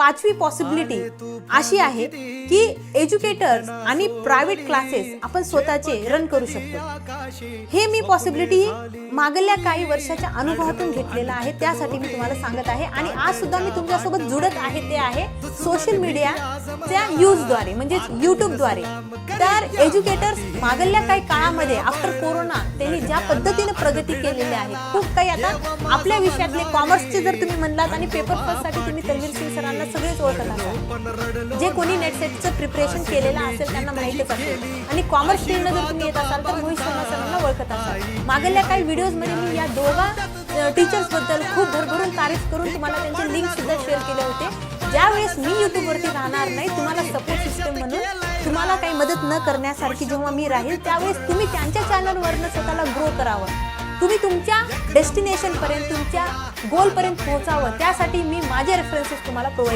पाचवी पॉसिबिलिटी अशी आहे की एज्युकेटर्स आणि प्रायव्हेट क्लासेस आपण स्वतःचे रन करू शकतो. हे मी पॉसिबिलिटी मागल्या काही वर्षाच्या अनुभवातून घेतलेलं आहे. त्यासाठी मी तुम्हाला सांगत आहे. आणि आज सुद्धा मी तुमच्यासोबत जुडत आहे ते आहे सोशल मीडियाच्या यूजद्वारे म्हणजेच युट्यूबद्वारे तर एज्युकेटर्स मागल्या काही काळामध्ये आफ्टर कोरोना त्यांनी ज्या पद्धतीने प्रगती केलेली आहे खूप काही येतात. आपल्या विषयातले कॉमर्सचे जर तुम्ही म्हणलात आणि पेपरसाठी तुम्ही तन्वीर सिंग सरांना सगळेच ओळखत असाल. जे कोणी नेट सेटचं प्रिपरेशन केलेलं असेल त्यांना माहितीच असेल. आणि कॉमर्स फील्डनं जर तुम्ही येत असाल तर मोहित शर्मा सरांना ओळखत असाल. मागल्या काही व्हिडिओजमध्ये मी या दोघा टीचर्सबद्दल खूप भरभरून तारीफ करून तुम्हाला त्यांचे लिंक सुद्धा शेअर केले होते. ज्यावेळेस मी यूट्यूबवरती राहणार नाही तुम्हाला सपोर्ट सिस्टम म्हणून तुम्हाला काही मदत न करण्यासारखी जेव्हा मी राहील त्यावेळेस तुम्ही त्यांच्या चॅनलवरनं स्वतःला ग्रो करावं. तुम्ही तुमच्या डेस्टिनेशनपर्यंत तुमच्या गोलपर्यंत पोहोचावं. त्यासाठी मी माझे रेफरन्सेस तुम्हाला प्रोव्हाइड